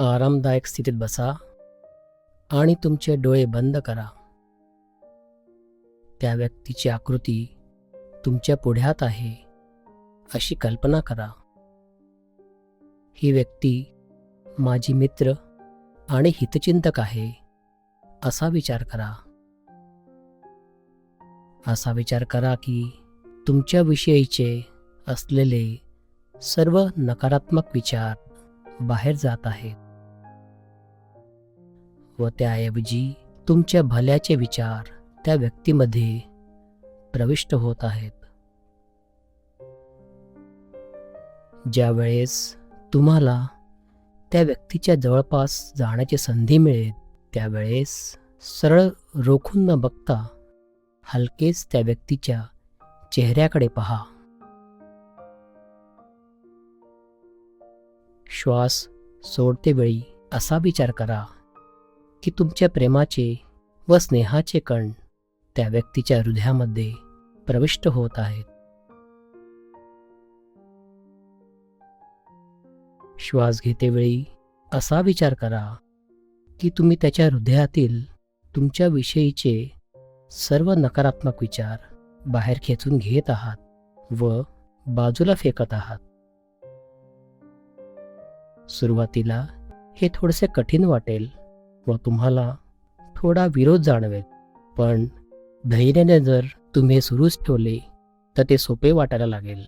आरामदायक स्थितीत बसा आणि तुमचे डोळे बंद करा. त्या व्यक्तीची आकृती तुमच्या पुढ्यात आहे अशी कल्पना करा. ही व्यक्ती माझी मित्र आणि हितचिंतक आहे असा विचार करा. असा विचार करा की तुमच्याविषयीचे असलेले सर्व नकारात्मक विचार बाहेर जात आहेत. व त्याऐवजी तुमच्या भल्याचे विचार त्या व्यक्तीमध्ये प्रविष्ट होत आहेत. ज्या वेळेस तुम्हाला त्या व्यक्तीच्या जवळपास जाण्याची संधी मिळेल त्यावेळेस सरळ रोखून न बघता हलकेच त्या व्यक्तीच्या चेहऱ्याकडे पहा. श्वास सोडते वेळी असा विचार करा. की तुमच्या प्रेमाचे व स्नेहाचे कण त्या व्यक्तीच्या हृदयामध्ये प्रविष्ट होत आहेत. श्वास घेतेवेळी असा विचार करा की तुम्ही त्याच्या हृदयातील तुमच्याविषयीचे सर्व नकारात्मक विचार बाहेर खेचून घेत आहात व बाजूला फेकत आहात. सुरुवातीला हे थोडेसे कठीण वाटेल. व तुम्हाला थोडा विरोध जाणवेल पण धैर्याने जर तुम्ही सुरूच ठेवले तर ते सोपे वाटायला लागेल.